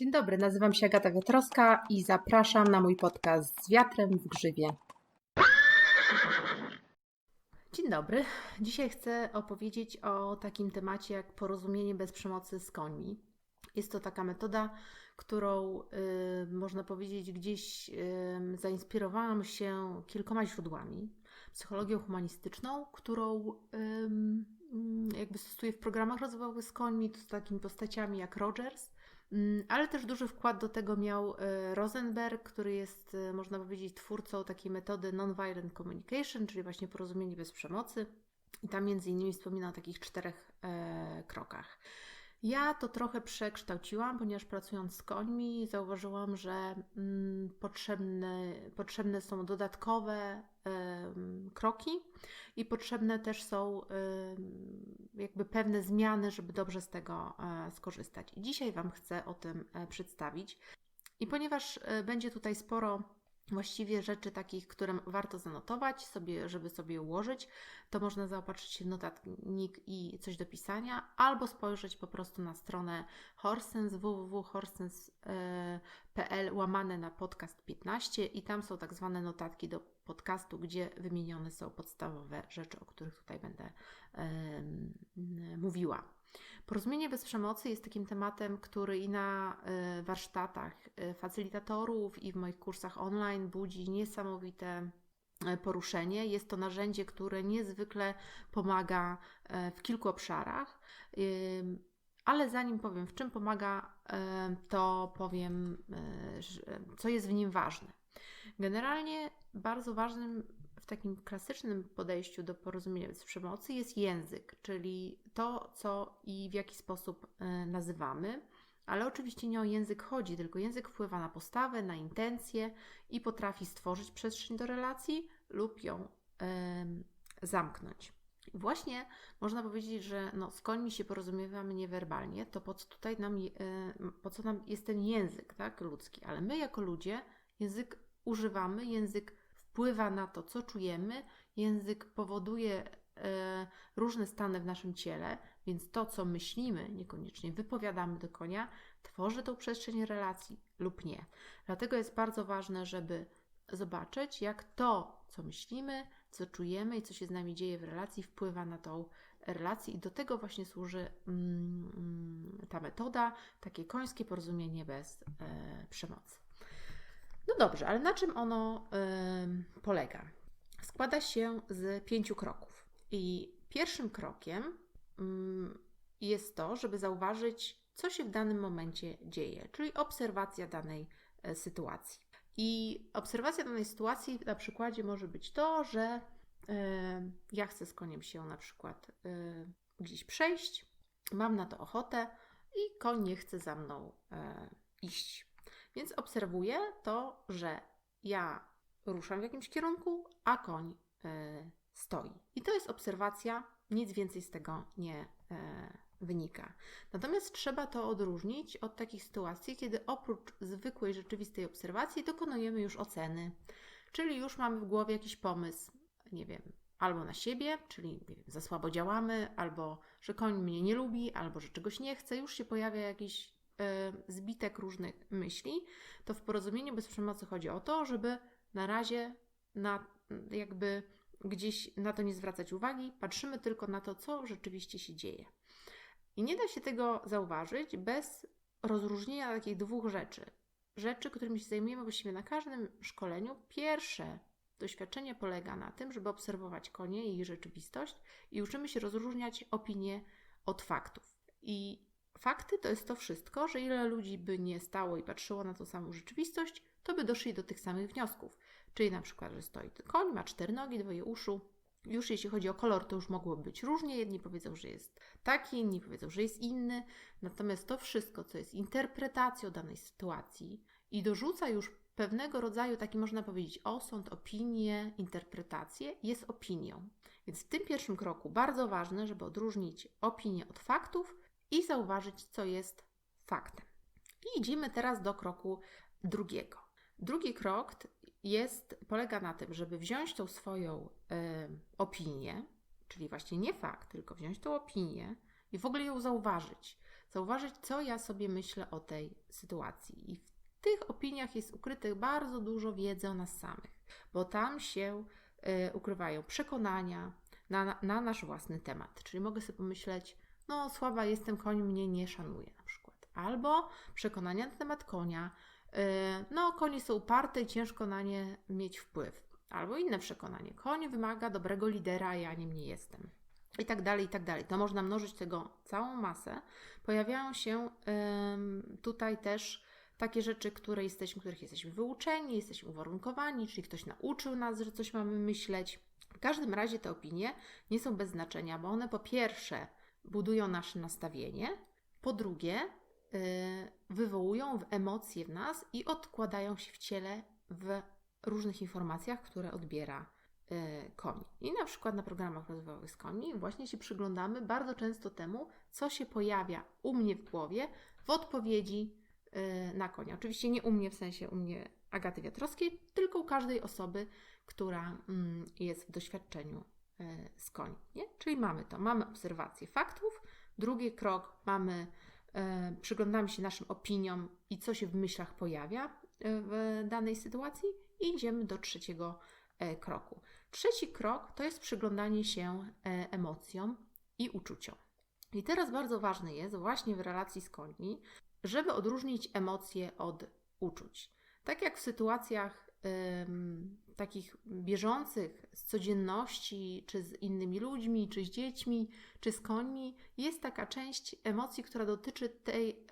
Dzień dobry, nazywam się Agata Wiatrowska i zapraszam na mój podcast z wiatrem w grzywie. Dzień dobry. Dzisiaj chcę opowiedzieć o takim temacie jak porozumienie bez przemocy z końmi. Jest to taka metoda, którą y, można powiedzieć gdzieś y, zainspirowałam się kilkoma źródłami. Psychologią humanistyczną, którą y, jakby stosuję w programach rozwojowych z końmi, z takimi postaciami jak Rogers, ale też duży wkład do tego miał e, Rosenberg, który jest, e, można powiedzieć, twórcą takiej metody non-violent communication, czyli właśnie porozumienie bez przemocy. I tam między innymi wspomina o takich czterech e, krokach. Ja to trochę przekształciłam, ponieważ pracując z końmi zauważyłam, że mm, potrzebne, potrzebne są dodatkowe y, kroki i potrzebne też są y, jakby pewne zmiany, żeby dobrze z tego y, skorzystać. I dzisiaj Wam chcę o tym e, przedstawić. I ponieważ e, będzie tutaj sporo właściwie rzeczy takich, które warto zanotować, sobie, żeby sobie ułożyć, to można zaopatrzyć się w notatnik i coś do pisania, albo spojrzeć po prostu na stronę Horsens, www.horsens.pl łamane na podcast 15 i tam są tak zwane notatki do podcastu, gdzie wymienione są podstawowe rzeczy, o których tutaj będę yy, mówiła. Porozumienie bez przemocy jest takim tematem, który i na e, warsztatach e, facylitatorów, i w moich kursach online budzi niesamowite e, poruszenie. Jest to narzędzie, które niezwykle pomaga w kilku obszarach. Ale zanim powiem, w czym pomaga, to powiem, co jest w nim ważne. Generalnie bardzo ważnym takim klasycznym podejściu do porozumienia bez przemocy jest język, czyli to, co i w jaki sposób e, nazywamy. Ale oczywiście nie o język chodzi, tylko język wpływa na postawę, na intencje i potrafi stworzyć przestrzeń do relacji lub ją zamknąć. Właśnie można powiedzieć, że no, z końmi się porozumiewamy niewerbalnie, to po co tutaj nam, e, po co nam jest ten język tak, ludzki, ale my jako ludzie język używamy, język wpływa na to, co czujemy. Język powoduje e, różne stany w naszym ciele, więc to, co myślimy, niekoniecznie wypowiadamy do konia, tworzy tą przestrzeń relacji lub nie. Dlatego jest bardzo ważne, żeby zobaczyć, jak to, co myślimy, co czujemy i co się z nami dzieje w relacji, wpływa na tą relację, i do tego właśnie służy mm, mm ta metoda, takie końskie porozumienie bez e, przemocy. No dobrze, ale na czym ono polega? Składa się z pięciu kroków. I pierwszym krokiem y, jest to, żeby zauważyć, co się w danym momencie dzieje, czyli obserwacja danej y, sytuacji. I obserwacja danej sytuacji na przykładzie może być to, że ja chcę z koniem się na przykład y, gdzieś przejść, mam na to ochotę i koń nie chce za mną y, iść. Więc obserwuję to, że ja ruszam w jakimś kierunku, a koń y, stoi. I to jest obserwacja, nic więcej z tego nie y, wynika. Natomiast trzeba to odróżnić od takich sytuacji, kiedy oprócz zwykłej rzeczywistej obserwacji dokonujemy już oceny, czyli już mamy w głowie jakiś pomysł, nie wiem, albo na siebie, czyli wiem, za słabo działamy, albo że koń mnie nie lubi, albo że czegoś nie chce, już się pojawia jakiś zbitek różnych myśli, to w porozumieniu bez przemocy chodzi o to, żeby na razie na, jakby gdzieś na to nie zwracać uwagi, patrzymy tylko na to, co rzeczywiście się dzieje. I nie da się tego zauważyć bez rozróżnienia takich dwóch rzeczy. Rzeczy, którymi się zajmujemy właściwie na każdym szkoleniu. Pierwsze doświadczenie polega na tym, żeby obserwować konie i ich rzeczywistość i uczymy się rozróżniać opinie od faktów. I Fakty to jest to wszystko, że ile ludzi by nie stało i patrzyło na tą samą rzeczywistość, to by doszli do tych samych wniosków. Czyli na przykład, że stoi koń, ma cztery nogi, dwoje uszu. Już jeśli chodzi o kolor, to już mogłoby być różnie. Jedni powiedzą, że jest taki, inni powiedzą, że jest inny. Natomiast to wszystko, co jest interpretacją danej sytuacji i dorzuca już pewnego rodzaju, taki można powiedzieć, osąd, opinię, interpretację, jest opinią. Więc w tym pierwszym kroku bardzo ważne, żeby odróżnić opinię od faktów i zauważyć, co jest faktem. I idziemy teraz do kroku drugiego. Drugi krok jest, polega na tym, żeby wziąć tą swoją y, opinię, czyli właśnie nie fakt, tylko wziąć tą opinię i w ogóle ją zauważyć. zauważyć, co ja sobie myślę o tej sytuacji. I w tych opiniach jest ukrytych bardzo dużo wiedzy o nas samych, bo tam się y, ukrywają przekonania na, na nasz własny temat. Czyli mogę sobie pomyśleć, no słaba jestem, koń mnie nie szanuje na przykład. Albo przekonania na temat konia, y, no konie są uparte i ciężko na nie mieć wpływ. Albo inne przekonanie, koń wymaga dobrego lidera, ja nim nie jestem i tak dalej, i tak dalej. To można mnożyć tego całą masę. Pojawiają się tutaj też takie rzeczy, które jesteśmy, których jesteśmy wyuczeni, jesteśmy uwarunkowani, czyli ktoś nauczył nas, że coś mamy myśleć. W każdym razie te opinie nie są bez znaczenia, bo one po pierwsze budują nasze nastawienie, po drugie yy, wywołują w emocje w nas i odkładają się w ciele w różnych informacjach, które odbiera Y, koni. I na przykład na programach rozwojowych z koni właśnie się przyglądamy bardzo często temu, co się pojawia u mnie w głowie w odpowiedzi y, na konia. Oczywiście nie u mnie w sensie u mnie Agaty Wiatrowskiej, tylko u każdej osoby, która mm, jest w doświadczeniu y, z koni. Nie? Czyli mamy to, mamy obserwację faktów, drugi krok mamy, przyglądamy się naszym opiniom i co się w myślach pojawia w danej sytuacji i idziemy do trzeciego kroku. Trzeci krok to jest przyglądanie się e, emocjom i uczuciom. I teraz bardzo ważne jest właśnie w relacji z końmi, żeby odróżnić emocje od uczuć. Tak jak w sytuacjach takich bieżących z codzienności, czy z innymi ludźmi, czy z dziećmi, czy z końmi, jest taka część emocji, która dotyczy tej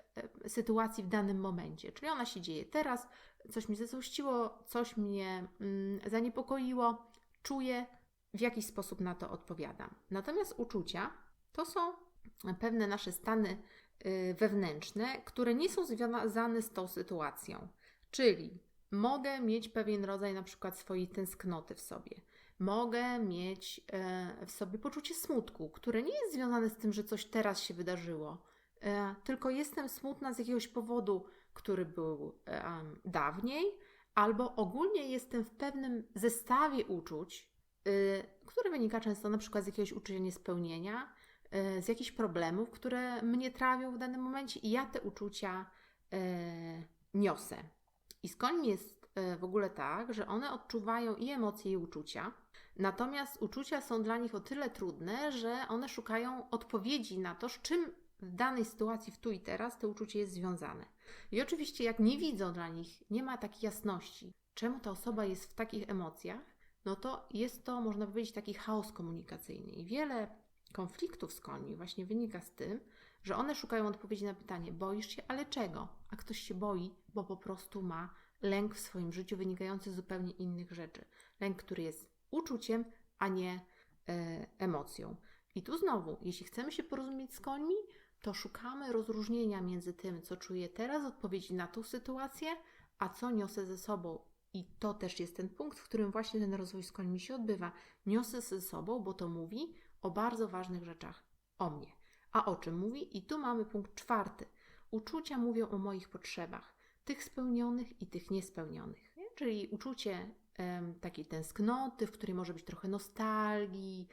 e, sytuacji w danym momencie. Czyli ona się dzieje teraz, coś mi zezłościło, coś mnie mm, zaniepokoiło, czuję, w jaki sposób na to odpowiadam. Natomiast uczucia to są pewne nasze stany y, wewnętrzne, które nie są związane z tą sytuacją. Czyli mogę mieć pewien rodzaj na przykład swojej tęsknoty w sobie. Mogę mieć e, w sobie poczucie smutku, które nie jest związane z tym, że coś teraz się wydarzyło, e, tylko jestem smutna z jakiegoś powodu, który był dawniej, albo ogólnie jestem w pewnym zestawie uczuć, yy, które wynika często na przykład z jakiegoś uczucia niespełnienia, yy, z jakichś problemów, które mnie trawią w danym momencie i ja te uczucia niosę. I z końmi jest yy, w ogóle tak, że one odczuwają i emocje, i uczucia. Natomiast uczucia są dla nich o tyle trudne, że one szukają odpowiedzi na to, z czym w danej sytuacji, w tu i teraz, to uczucie jest związane. I oczywiście, jak nie widzą dla nich, nie ma takiej jasności, czemu ta osoba jest w takich emocjach, no to jest to, można powiedzieć, taki chaos komunikacyjny. I wiele konfliktów z końmi właśnie wynika z tym, że one szukają odpowiedzi na pytanie: boisz się, ale czego? A ktoś się boi, bo po prostu ma lęk w swoim życiu wynikający z zupełnie innych rzeczy. Lęk, który jest uczuciem, a nie e, emocją. I tu znowu, jeśli chcemy się porozumieć z końmi, to szukamy rozróżnienia między tym, co czuję teraz, odpowiedzi na tą sytuację, a co niosę ze sobą. I to też jest ten punkt, w którym właśnie ten rozwój z końmi się odbywa. Niosę ze sobą, bo to mówi o bardzo ważnych rzeczach o mnie. A o czym mówi? I tu mamy punkt czwarty. Uczucia mówią o moich potrzebach, tych spełnionych i tych niespełnionych. Czyli uczucie takiej tęsknoty, w której może być trochę nostalgii,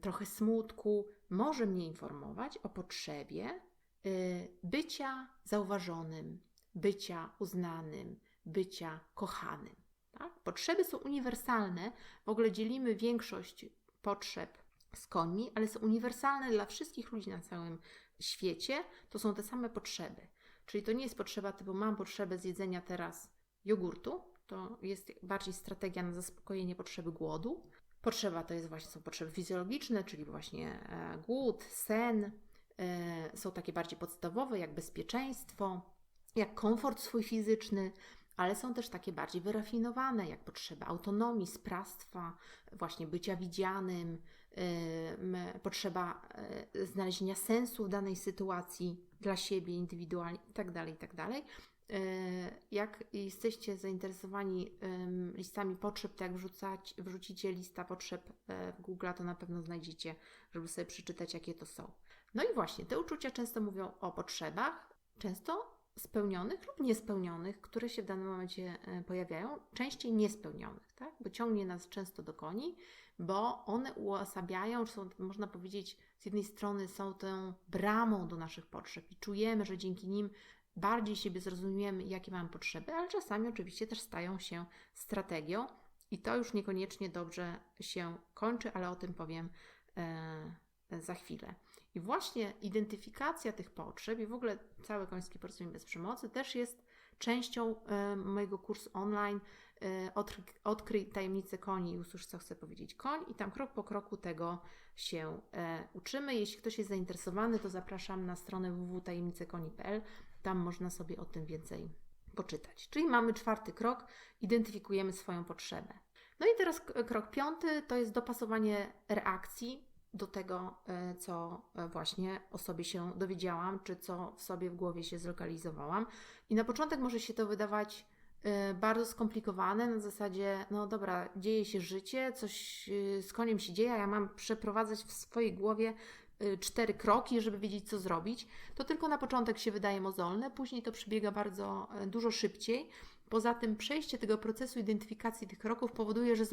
trochę smutku, może mnie informować o potrzebie y, bycia zauważonym, bycia uznanym, bycia kochanym. Tak? Potrzeby są uniwersalne. W ogóle dzielimy większość potrzeb z końmi, ale są uniwersalne dla wszystkich ludzi na całym świecie. To są te same potrzeby. Czyli to nie jest potrzeba typu mam potrzebę zjedzenia teraz jogurtu, to jest bardziej strategia na zaspokojenie potrzeby głodu. Potrzeba to jest właśnie, są potrzeby fizjologiczne, czyli właśnie e, głód, sen. E, są takie bardziej podstawowe, jak bezpieczeństwo, jak komfort swój fizyczny, ale są też takie bardziej wyrafinowane, jak potrzeba autonomii, sprawstwa, właśnie bycia widzianym, potrzeba znalezienia sensu w danej sytuacji dla siebie indywidualnie itd., tak itd. Tak E, jak jesteście zainteresowani listami potrzeb, to jak wrzucać, wrzucicie lista potrzeb w Google, to na pewno znajdziecie, żeby sobie przeczytać, jakie to są. No i właśnie, te uczucia często mówią o potrzebach, często spełnionych lub niespełnionych, które się w danym momencie pojawiają, częściej niespełnionych, tak? bo ciągnie nas często do koni, bo one uosabiają, czy są, można powiedzieć, z jednej strony są tą bramą do naszych potrzeb i czujemy, że dzięki nim bardziej siebie zrozumiemy, jakie mamy potrzeby, ale czasami oczywiście też stają się strategią i to już niekoniecznie dobrze się kończy, ale o tym powiem e, za chwilę. I właśnie identyfikacja tych potrzeb i w ogóle całe końskie porozumienie bez przemocy też jest częścią e, mojego kursu online e, Odkryj, odkryj tajemnicę koni i usłysz, co chce powiedzieć koń. I tam krok po kroku tego się e, uczymy. Jeśli ktoś jest zainteresowany, to zapraszam na stronę www.tajemnicekoni.pl. Tam można sobie o tym więcej poczytać. Czyli mamy czwarty krok, identyfikujemy swoją potrzebę. No i teraz krok piąty to jest dopasowanie reakcji do tego, e, co e, właśnie o sobie się dowiedziałam, czy co w sobie w głowie się zlokalizowałam. I na początek może się to wydawać e, bardzo skomplikowane, na zasadzie, no dobra, dzieje się życie, coś z koniem się dzieje, a ja mam przeprowadzać w swojej głowie cztery kroki, żeby wiedzieć, co zrobić. To tylko na początek się wydaje mozolne, później to przebiega bardzo dużo szybciej. Poza tym przejście tego procesu identyfikacji tych kroków powoduje, że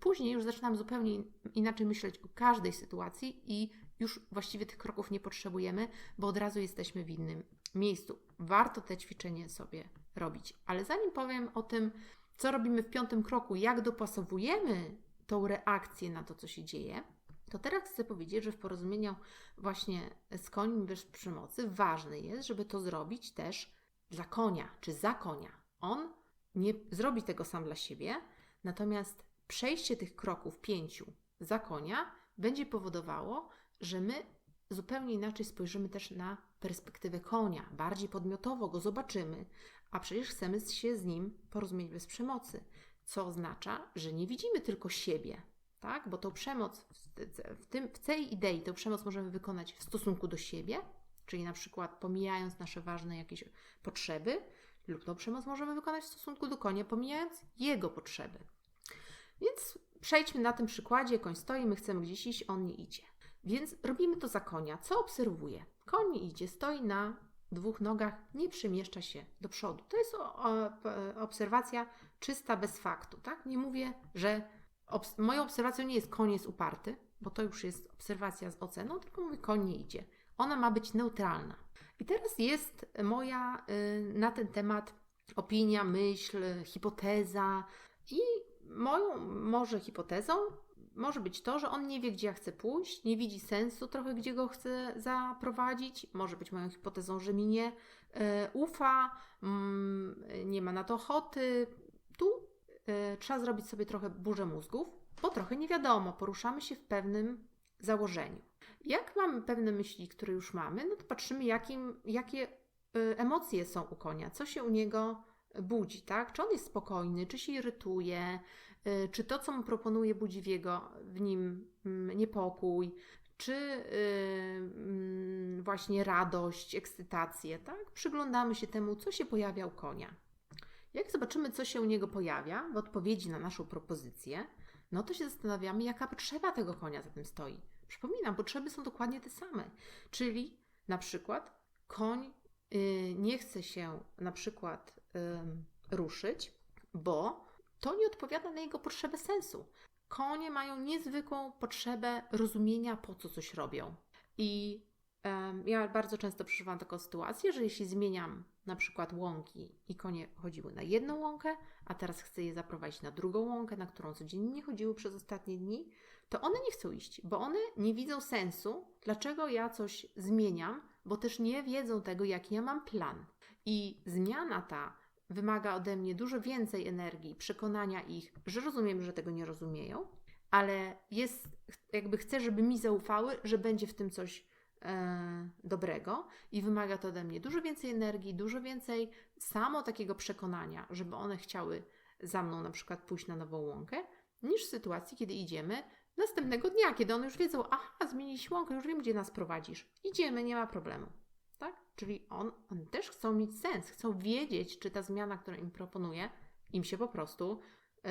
później już zaczynam zupełnie inaczej myśleć o każdej sytuacji i już właściwie tych kroków nie potrzebujemy, bo od razu jesteśmy w innym miejscu. Warto te ćwiczenie sobie robić. Ale zanim powiem o tym, co robimy w piątym kroku, jak dopasowujemy tą reakcję na to, co się dzieje, to teraz chcę powiedzieć, że w porozumieniu właśnie z koniem bez przemocy ważne jest, żeby to zrobić też dla konia czy za konia. On nie zrobi tego sam dla siebie, natomiast przejście tych kroków pięciu za konia będzie powodowało, że my zupełnie inaczej spojrzymy też na perspektywę konia, bardziej podmiotowo go zobaczymy, a przecież chcemy się z nim porozumieć bez przemocy, co oznacza, że nie widzimy tylko siebie, tak? Bo tą przemoc w, tym, w tej idei, tę przemoc możemy wykonać w stosunku do siebie, czyli na przykład pomijając nasze ważne jakieś potrzeby, lub tą przemoc możemy wykonać w stosunku do konia, pomijając jego potrzeby. Więc przejdźmy na tym przykładzie. Koń stoi, my chcemy gdzieś iść, on nie idzie. Więc robimy to za konia. Co obserwuję? Koń nie idzie, stoi na dwóch nogach, nie przemieszcza się do przodu. To jest obserwacja czysta, bez faktu. Tak? Nie mówię, że obs moją obserwacją nie jest koń jest uparty, bo to już jest obserwacja z oceną, tylko mówię, koń nie idzie. Ona ma być neutralna. I teraz jest moja y, na ten temat opinia, myśl, hipoteza. I moją może hipotezą może być to, że on nie wie, gdzie ja chcę pójść, nie widzi sensu trochę, gdzie go chcę zaprowadzić. Może być moją hipotezą, że mi nie y, ufa, mm, nie ma na to ochoty. Y, trzeba zrobić sobie trochę burzę mózgów, bo trochę nie wiadomo, poruszamy się w pewnym założeniu. Jak mamy pewne myśli, które już mamy, no to patrzymy, jakim, jakie y, emocje są u konia, co się u niego budzi, tak? Czy on jest spokojny, czy się irytuje, y, czy to, co mu proponuje, budzi w, jego, w nim mm, niepokój, czy yy, właśnie radość, ekscytację, tak? Przyglądamy się temu, co się pojawia u konia. Jak zobaczymy, co się u niego pojawia w odpowiedzi na naszą propozycję, no to się zastanawiamy, jaka potrzeba tego konia za tym stoi. Przypominam, potrzeby są dokładnie te same. Czyli na przykład koń y, nie chce się na przykład ruszyć, bo to nie odpowiada na jego potrzebę sensu. Konie mają niezwykłą potrzebę rozumienia, po co coś robią. I ja bardzo często przeżywam taką sytuację, że jeśli zmieniam na przykład łąki i konie chodziły na jedną łąkę, a teraz chcę je zaprowadzić na drugą łąkę, na którą codziennie chodziły przez ostatnie dni, to one nie chcą iść, bo one nie widzą sensu, dlaczego ja coś zmieniam, bo też nie wiedzą tego, jaki ja mam plan. I zmiana ta wymaga ode mnie dużo więcej energii, przekonania ich, że rozumiem, że tego nie rozumieją, ale jest, jakby chcę, żeby mi zaufały, że będzie w tym coś e, dobrego i wymaga to ode mnie dużo więcej energii, dużo więcej samo takiego przekonania, żeby one chciały za mną na przykład pójść na nową łąkę, niż w sytuacji, kiedy idziemy następnego dnia, kiedy one już wiedzą, aha, zmienić łąkę, już wiem, gdzie nas prowadzisz. Idziemy, nie ma problemu. Tak? Czyli on, one też chcą mieć sens, chcą wiedzieć, czy ta zmiana, którą im proponuję, im się po prostu yy,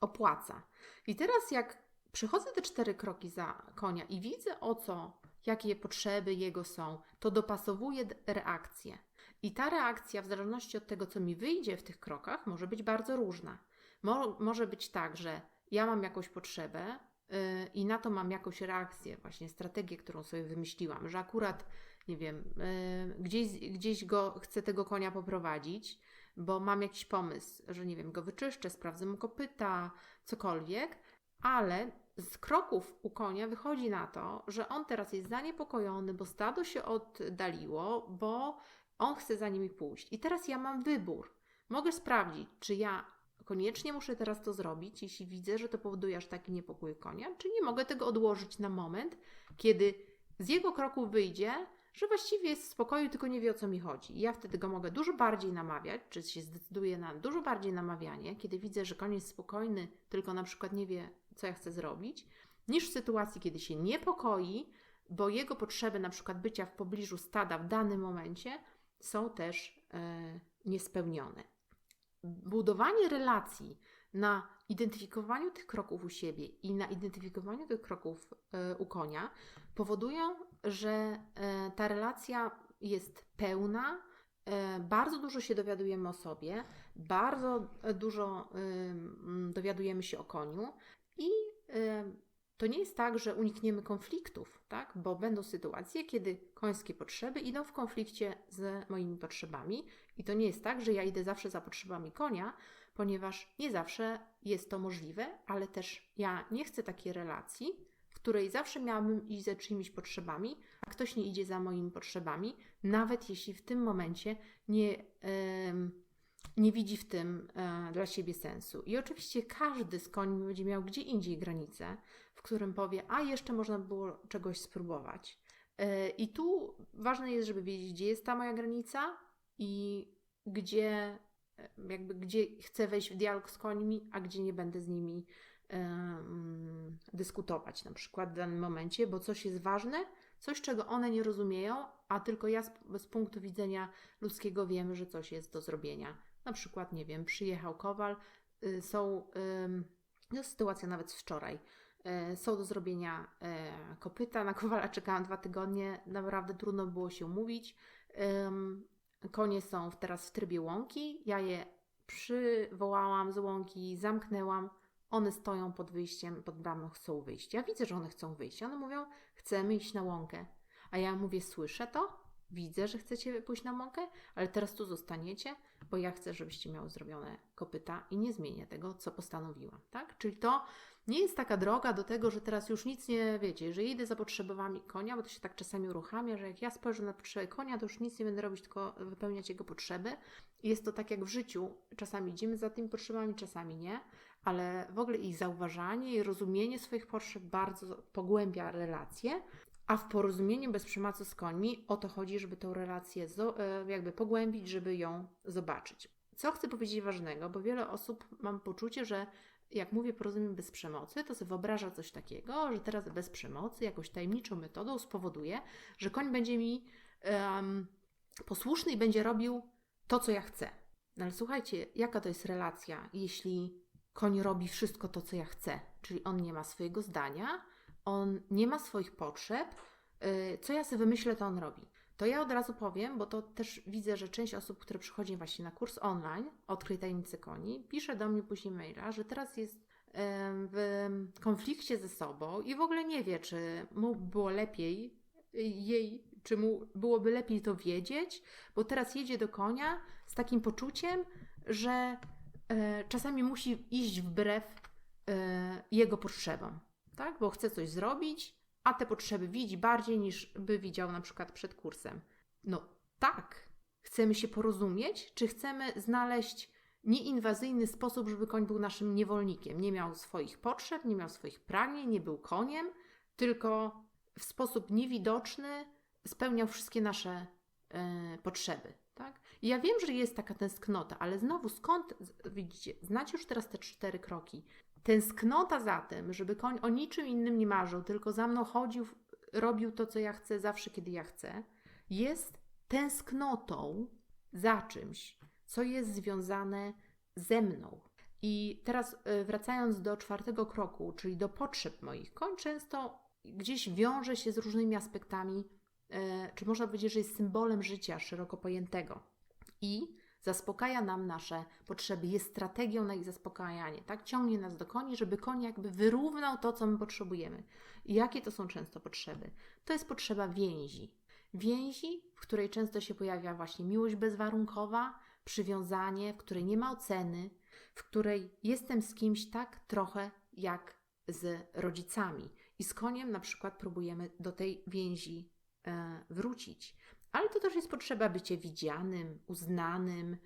opłaca. I teraz jak przechodzę te cztery kroki za konia i widzę o co, jakie potrzeby jego są, to dopasowuję reakcję. I ta reakcja, w zależności od tego, co mi wyjdzie w tych krokach, może być bardzo różna. Mo może być tak, że ja mam jakąś potrzebę yy, i na to mam jakąś reakcję, właśnie strategię, którą sobie wymyśliłam, że akurat, nie wiem, yy, gdzieś, gdzieś go chcę tego konia poprowadzić, bo mam jakiś pomysł, że nie wiem, go wyczyszczę, sprawdzę mu kopyta, cokolwiek, ale z kroków u konia wychodzi na to, że on teraz jest zaniepokojony, bo stado się oddaliło, bo on chce za nimi pójść. I teraz ja mam wybór. Mogę sprawdzić, czy ja koniecznie muszę teraz to zrobić, jeśli widzę, że to powoduje aż taki niepokój konia, czy nie mogę tego odłożyć na moment, kiedy z jego kroku wyjdzie, że właściwie jest w spokoju, tylko nie wie o co mi chodzi. I ja wtedy go mogę dużo bardziej namawiać, czy się zdecyduje na dużo bardziej namawianie, kiedy widzę, że koń jest spokojny, tylko na przykład nie wie, co ja chcę zrobić, niż w sytuacji, kiedy się niepokoi, bo jego potrzeby na przykład bycia w pobliżu stada w danym momencie są też e, niespełnione. Budowanie relacji na identyfikowaniu tych kroków u siebie i na identyfikowaniu tych kroków e, u konia powodują, że e, ta relacja jest pełna, e, bardzo dużo się dowiadujemy o sobie, bardzo dużo dowiadujemy się o koniu i to nie jest tak, że unikniemy konfliktów, tak? bo będą sytuacje, kiedy końskie potrzeby idą w konflikcie z moimi potrzebami, i to nie jest tak, że ja idę zawsze za potrzebami konia, ponieważ nie zawsze jest to możliwe, ale też ja nie chcę takiej relacji, w której zawsze miałabym iść za czyimiś potrzebami, a ktoś nie idzie za moimi potrzebami, nawet jeśli w tym momencie nie, yy, nie widzi w tym yy, dla siebie sensu. I oczywiście każdy z koni będzie miał gdzie indziej granicę, w którym powie, a jeszcze można było czegoś spróbować. Yy, I tu ważne jest, żeby wiedzieć, gdzie jest ta moja granica i gdzie jakby gdzie chcę wejść w dialog z końmi, a gdzie nie będę z nimi um, dyskutować na przykład w danym momencie, bo coś jest ważne, coś czego one nie rozumieją, a tylko ja z, z punktu widzenia ludzkiego wiem, że coś jest do zrobienia. Na przykład, nie wiem, przyjechał kowal, y, są, jest sytuacja nawet wczoraj, y, są do zrobienia y, kopyta, na kowala czekałam dwa tygodnie, naprawdę trudno było się mówić. Konie są teraz w trybie łąki. Ja je przywołałam z łąki, zamknęłam. One stoją pod wyjściem, pod bramą, chcą wyjść. Ja widzę, że one chcą wyjść. One mówią, chcemy iść na łąkę. A ja mówię, słyszę to, widzę, że chcecie pójść na łąkę, ale teraz tu zostaniecie, bo ja chcę, żebyście miały zrobione kopyta i nie zmienię tego, co postanowiłam, tak? Czyli to nie jest taka droga do tego, że teraz już nic nie wiecie, że idę za potrzebami konia, bo to się tak czasami uruchamia, że jak ja spojrzę na potrzeby konia, to już nic nie będę robić, tylko wypełniać jego potrzeby. Jest to tak jak w życiu, czasami idziemy za tymi potrzebami, czasami nie, ale w ogóle ich zauważanie i rozumienie swoich potrzeb bardzo pogłębia relacje. A w porozumieniu bez przemocy z końmi o to chodzi, żeby tę relację e, jakby pogłębić, żeby ją zobaczyć. Co chcę powiedzieć ważnego, bo wiele osób mam poczucie, że jak mówię porozumiem bez przemocy, to sobie wyobraża coś takiego, że teraz bez przemocy, jakąś tajemniczą metodą spowoduje, że koń będzie mi um, posłuszny i będzie robił to, co ja chcę. No ale słuchajcie, jaka to jest relacja, jeśli koń robi wszystko to, co ja chcę, czyli on nie ma swojego zdania, on nie ma swoich potrzeb, yy, co ja sobie wymyślę, to on robi. To ja od razu powiem, bo to też widzę, że część osób, które przychodzi właśnie na kurs online Odkryj tajemnicy koni, pisze do mnie później maila, że teraz jest w konflikcie ze sobą i w ogóle nie wie, czy mu było lepiej jej, czy mu byłoby lepiej to wiedzieć, bo teraz jedzie do konia z takim poczuciem, że e, czasami musi iść wbrew e, jego potrzebom, tak? Bo chce coś zrobić, a te potrzeby widzi bardziej niż by widział na przykład przed kursem. No tak, chcemy się porozumieć, czy chcemy znaleźć nieinwazyjny sposób, żeby koń był naszym niewolnikiem, nie miał swoich potrzeb, nie miał swoich pragnień, nie był koniem, tylko w sposób niewidoczny spełniał wszystkie nasze e, potrzeby. Tak? I ja wiem, że jest taka tęsknota, ale znowu skąd, widzicie, znacie już teraz te cztery kroki. Tęsknota za tym, żeby koń o niczym innym nie marzył, tylko za mną chodził, robił to, co ja chcę, zawsze, kiedy ja chcę, jest tęsknotą za czymś, co jest związane ze mną. I teraz e, wracając do czwartego kroku, czyli do potrzeb moich, koń często gdzieś wiąże się z różnymi aspektami, e, czy można powiedzieć, że jest symbolem życia szeroko pojętego. i zaspokaja nam nasze potrzeby, jest strategią na ich zaspokajanie, tak? Ciągnie nas do koni, żeby koń jakby wyrównał to, co my potrzebujemy. I jakie to są często potrzeby? To jest potrzeba więzi. Więzi, w której często się pojawia właśnie miłość bezwarunkowa, przywiązanie, w której nie ma oceny, w której jestem z kimś tak trochę jak z rodzicami. I z koniem na przykład próbujemy do tej więzi e, wrócić. Ale to też jest potrzeba bycia widzianym, uznanym,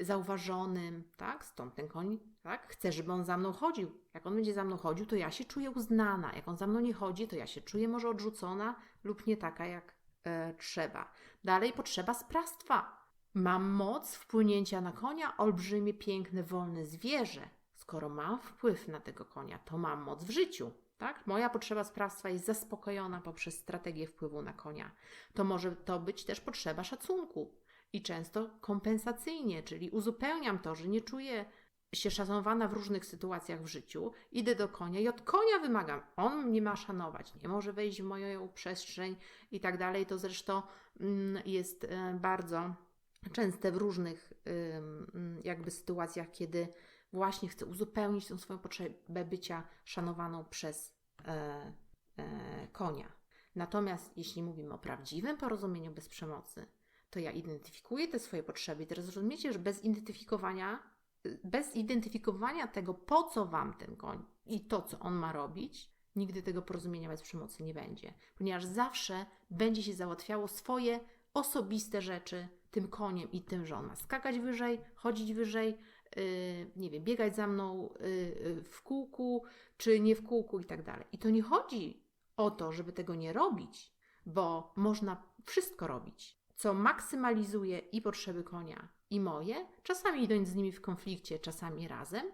zauważonym, tak? Stąd ten koń, tak? Chce, żeby on za mną chodził. Jak on będzie za mną chodził, to ja się czuję uznana. Jak on za mną nie chodzi, to ja się czuję może odrzucona lub nie taka, jak e, trzeba. Dalej potrzeba sprawstwa. Mam moc wpłynięcia na konia, olbrzymie, piękne, wolne zwierzę. Skoro mam wpływ na tego konia, to mam moc w życiu. Tak? Moja potrzeba sprawstwa jest zaspokojona poprzez strategię wpływu na konia. To może to być też potrzeba szacunku i często kompensacyjnie, czyli uzupełniam to, że nie czuję się szanowana w różnych sytuacjach w życiu, idę do konia i od konia wymagam. On mnie ma szanować, nie może wejść w moją przestrzeń i tak dalej. To zresztą mm, jest e, bardzo częste w różnych jakby sytuacjach, kiedy właśnie chcę uzupełnić tą swoją potrzebę bycia szanowaną przez e, e, konia. Natomiast jeśli mówimy o prawdziwym porozumieniu bez przemocy, to ja identyfikuję te swoje potrzeby. I teraz rozumiecie, że bez identyfikowania, bez identyfikowania tego, po co Wam ten koń i to, co on ma robić, nigdy tego porozumienia bez przemocy nie będzie. Ponieważ zawsze będzie się załatwiało swoje osobiste rzeczy tym koniem i tym, że on ma skakać wyżej, chodzić wyżej, nie wiem, biegać za mną yy, w kółku, czy nie w kółku i tak dalej. I to nie chodzi o to, żeby tego nie robić, bo można wszystko robić, co maksymalizuje i potrzeby konia, i moje, czasami idąc z nimi w konflikcie, czasami razem,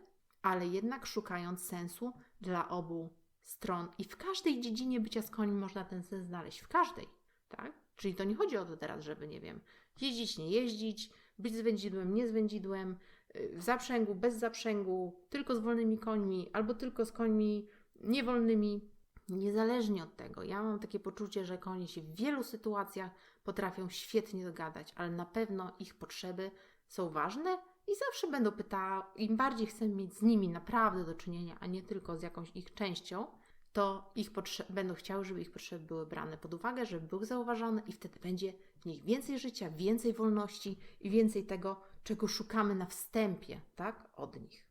ale jednak szukając sensu dla obu stron. I w każdej dziedzinie bycia z koniem można ten sens znaleźć, w każdej, tak? Czyli to nie chodzi o to teraz, żeby, nie wiem, jeździć, nie jeździć, być z wędzidłem, nie z wędzidłem, w zaprzęgu, bez zaprzęgu, tylko z wolnymi końmi, albo tylko z końmi niewolnymi. Niezależnie od tego, ja mam takie poczucie, że konie się w wielu sytuacjach potrafią świetnie dogadać, ale na pewno ich potrzeby są ważne i zawsze będą pytała, im bardziej chcę mieć z nimi naprawdę do czynienia, a nie tylko z jakąś ich częścią, to ich potrze- będą chciały, żeby ich potrzeby były brane pod uwagę, żeby były zauważone i wtedy będzie w nich więcej życia, więcej wolności i więcej tego, czego szukamy na wstępie, tak, od nich.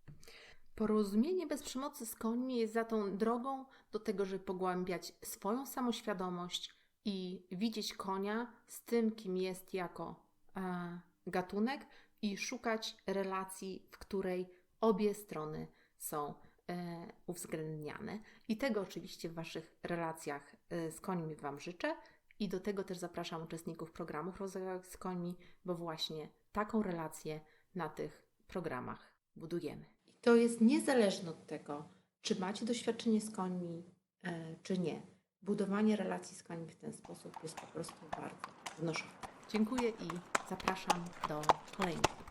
Porozumienie bez przemocy z końmi jest za tą drogą do tego, żeby pogłębiać swoją samoświadomość i widzieć konia z tym, kim jest jako e, gatunek i szukać relacji, w której obie strony są e, uwzględniane. I tego oczywiście w Waszych relacjach e, z końmi Wam życzę. I do tego też zapraszam uczestników programów rozwojowych z końmi, bo właśnie taką relację na tych programach budujemy. I to jest niezależne od tego, czy macie doświadczenie z końmi, e, czy nie. Budowanie relacji z końmi w ten sposób jest po prostu bardzo wnoszące. Dziękuję i zapraszam do kolejnych.